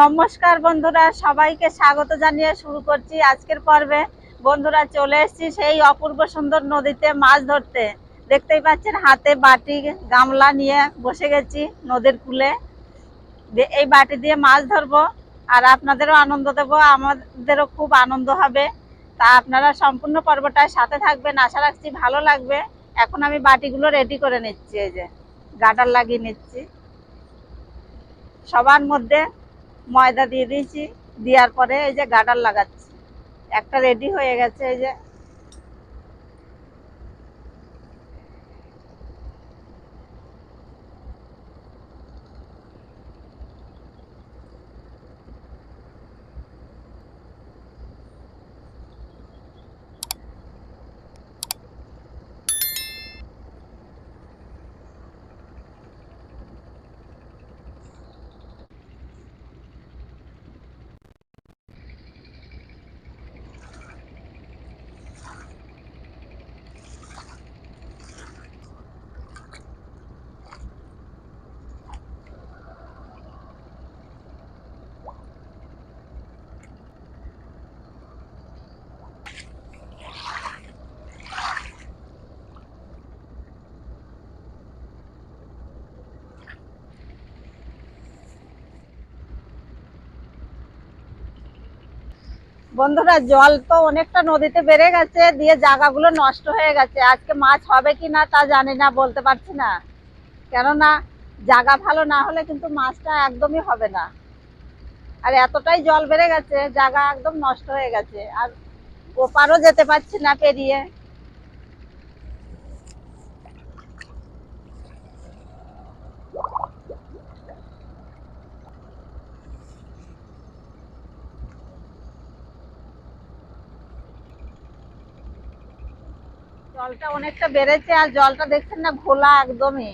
নমস্কার বন্ধুরা, সবাইকে স্বাগত জানিয়ে শুরু করছি আজকের পর্বে। বন্ধুরা, চলে এসেছি সেই অপূর্ব সুন্দর নদীতে মাছ ধরতে। দেখতেই পাচ্ছেন, হাতে বাটি, গামলা নিয়ে বসে গেছি নদীর কূলে। এই বাটি দিয়ে মাছ ধরবো, আর আপনাদেরও আনন্দ দেবো, আমাদেরও খুব আনন্দ হবে। তা আপনারা সম্পূর্ণ পর্বটার সাথে থাকবেন, আশা রাখছি ভালো লাগবে। এখন আমি বাটিগুলো রেডি করে নিচ্ছি, এই যে গাটার লাগিয়ে নিচ্ছি। সবার মধ্যে ময়দা দিয়ে দিয়েছি, দেওয়ার পরে এই যে গাডার লাগাচ্ছি। একটা রেডি হয়ে গেছে, এই যে বন্ধুরা, জল তো অনেকটা নদীতে বেড়ে গেছে, দিয়ে জায়গাগুলো নষ্ট হয়ে গেছে। আজকে মাছ হবে কি না তা জানি না, বলতে পারছি না। কেননা, জায়গা ভালো না হলে কিন্তু মাছটা একদমই হবে না। আর এতটাই জল বেড়ে গেছে, জায়গা একদম নষ্ট হয়ে গেছে। আর ওপারও যেতে পারছি না পেরিয়ে। জলটা অনেকটা বেড়েছে আর জলটা দেখছেন না ঘোলা একদমই।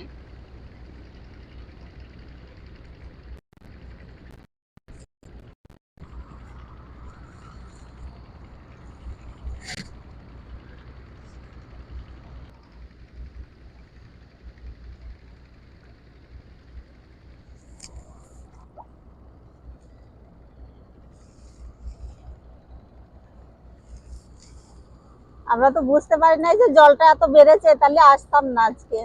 আমরা তো বুঝতে পারি নাই যে জলটা এত বেড়েছে তাহলে আসতাম না আজকে।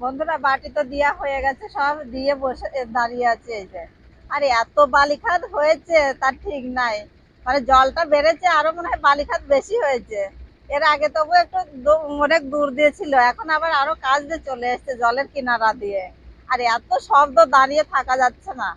বন্ধুরা, বাটি তো দিয়া হয়ে গেছে, সব দিয়ে বসে দাঁড়িয়ে আছে এই যে। আর, এত বালিখাত হয়েছে, তার ঠিক নাই। মানে জলটা বেড়েছে, আরও মনে হয় বালিখাত বেশি হয়েছে। এর আগে তবু একটু অনেক দূর দিয়েছিল এখন আবার আরও কাজ দিয়ে চলে এসছে জলের কিনারা দিয়ে। আর, এত শব্দ দাঁড়িয়ে থাকা যাচ্ছে না।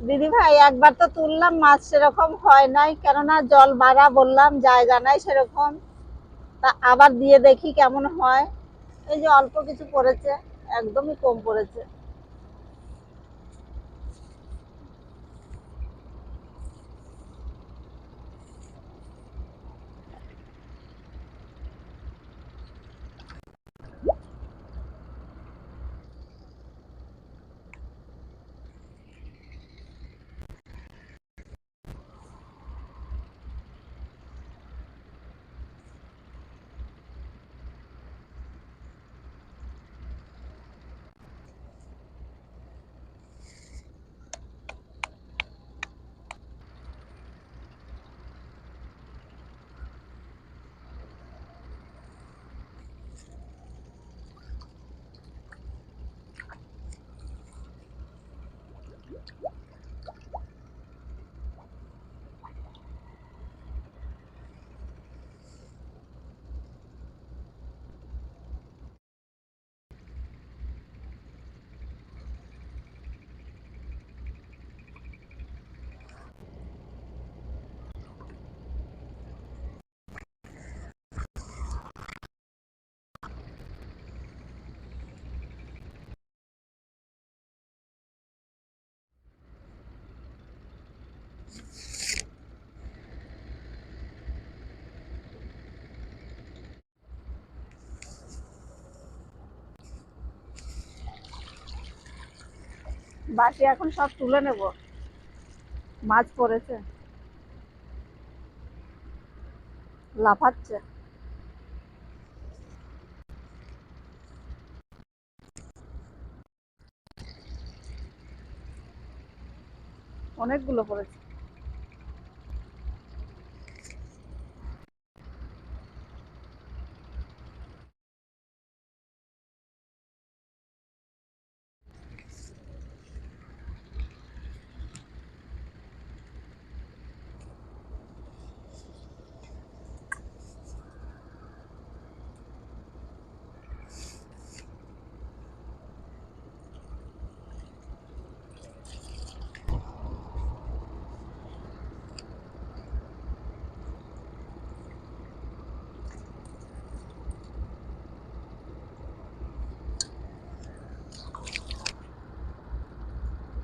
দিদি ভাই, একবার তো তুললাম, মাছ সেরকম হয় নাই। কেননা জল বাড়া বললাম, জায়গা নাই সেরকম। তা আবার দিয়ে দেখি কেমন হয়। এই যে অল্প কিছু পড়েছে, একদমই কম পড়েছে। বাটি এখন সব তুলে নেব। মাছ পড়েছে। লাফাচ্ছে। অনেকগুলো পড়েছে।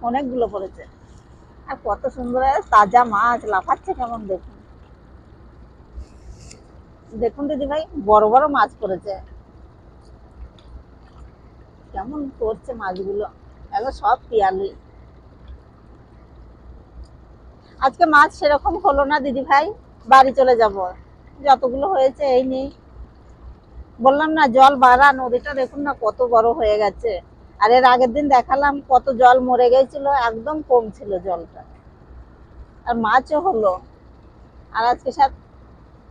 অনেকগুলো পড়েছে। আর কত সুন্দর তাজা মাছ, লাফাচ্ছে কেমন দেখুন। দেখুন দিদি ভাই, বড় বড় মাছ পড়েছে। কেমন করছে মাছগুলো, এগুলো সব পিয়ালি। আজকে মাছ সেরকম হলো না দিদি ভাই, বাড়ি চলে যাব। যতগুলো হয়েছে এই নেই। বললাম না, জল বাড়া নদীটা দেখুন না কত বড় হয়ে গেছে। আর এর আগের দিন দেখালাম কত জল মরে গেছিল, একদম কম ছিল জলটা। আর মাছও হলো। আর আজকে সাথ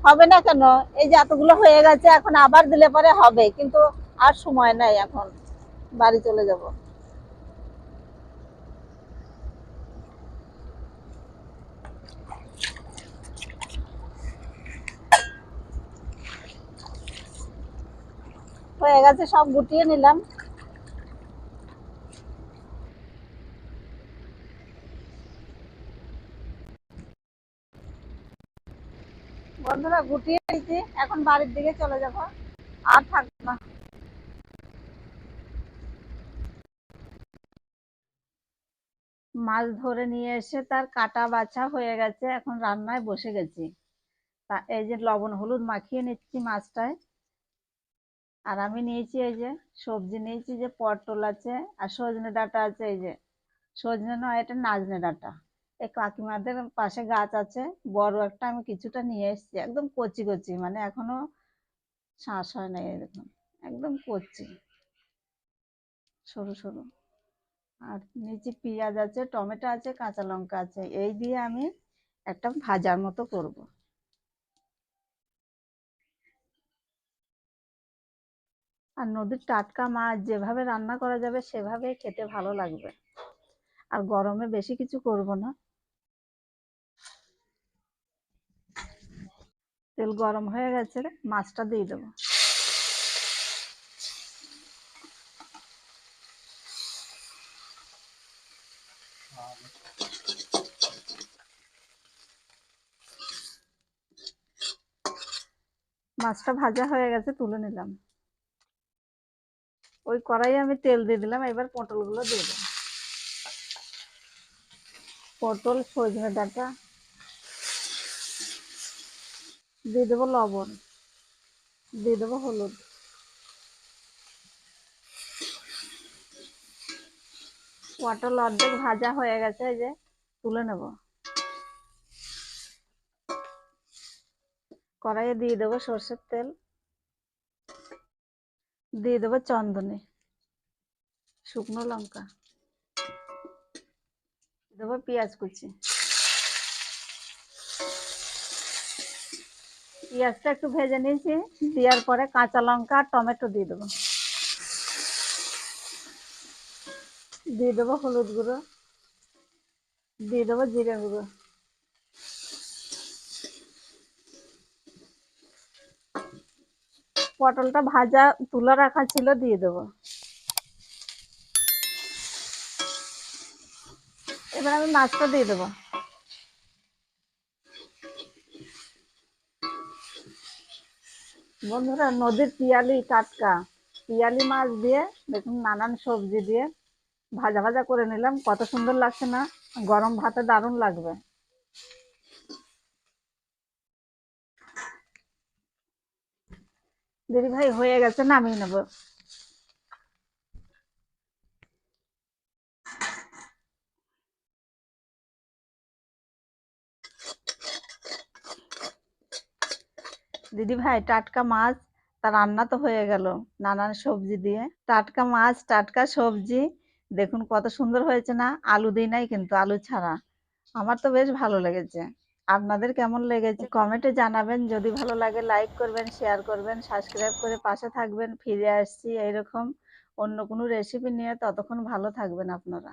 হবে না কেন? এই যে এতগুলো হয়ে গেছে, এখন আবার দিলে পরে হবে, কিন্তু আর সময় নাই এখন। বাড়ি চলে যাব। হয়ে গেছে, সব গুটিয়ে নিলাম। বন্ধুরা, গুটিয়ে নিয়েছি এখন বাড়ির দিকে চলে যাব। আর থাকব না। মাছ ধরে নিয়ে এসে তার কাটা বাছা হয়ে গেছে। এখন রান্নায় বসে গেছি। তা এই যে লবণ হলুদ মাখিয়ে নিচ্ছি মাছটায়। আর আমি নিয়েছি এই যে সবজি, নিয়েছি যে পটল আছে আর সজনে ডাঁটা আছে এই যে। সজনে নয়, এটা নাজনে ডাঁটা। কাকিমাদের পাশে গাছ আছে, বড় একটা আমি কিছুটা নিয়ে এসেছি, একদম কচি কচি মানে এখনও শাঁস হয় না এরকম, একদম কচি। সরু সরু। আর নিচে পেঁয়াজ আছে, টমেটো আছে, কাঁচা লঙ্কা আছে, এই দিয়ে আমি একটা ভাজার মতো করব। আর নদীর টাটকা মাছ যেভাবে রান্না করা যাবে সেভাবে খেতে ভালো লাগবে। আর গরমে বেশি কিছু করব না। তেল গরম হয়ে গেছে মাছটা দিয়ে দেবো। মাছটা ভাজা হয়ে গেছে, তুলে নিলাম। ওই কড়াই আমি তেল দিয়ে দিলাম, এবার পটলগুলো দিয়ে দেবো। পটল, সজনে ডাঁটা দিয়ে দেবো লবণ। দিয়ে দেবো হলুদ। পটল অর্ধেক ভাজা হয়ে গেছে যে তুলে নেব। কড়াইয়ে দিয়ে দেবো সর্ষের তেল। দিয়ে দেবো চন্দনে। শুকনো লঙ্কা। দেবো পেঁয়াজ কুচি। পেঁয়াজটা একটু ভেজে নিয়েছি, দেওয়ার পরে কাঁচা লঙ্কা আর টমেটো দিয়ে দেবো। দিয়ে দেবো হলুদ গুঁড়ো, দিয়ে দেবো জিরে গুঁড়ো। পটলটা ভাজা, তুলে রাখা ছিল, দিয়ে দেবো। এবার আমি মাছটা দিয়ে দেবো। বন্ধুরা, নদীর পিয়ালি টাটকা। পিয়ালি মাছ দিয়ে, দেখুন, নানান সবজি দিয়ে ভাজা ভাজা করে নিলাম। কত সুন্দর লাগছে না? গরম ভাতে দারুণ লাগবে। দিদি ভাই, হয়ে গেছে, নামিয়ে নেব। দিদি ভাই টাটকা মাছ তা রান্না তো হয়ে গেল নানান সবজি দিয়ে। টাটকা মাছ টাটকা সবজি দেখুন কত সুন্দর হয়েছে না? আলু দিই নাই কিন্তু আলু ছাড়া। আমার তো বেশ ভালো লেগেছে। আপনাদের কেমন লেগেছে? কমেন্টে জানাবেন। যদি ভালো লাগে লাইক করবেন শেয়ার করবেন সাবস্ক্রাইব করে পাশে থাকবেন। ফিরে আসছি এইরকম অন্য কোনো রেসিপি নিয়ে। ততক্ষণ ভালো থাকবেন আপনারা।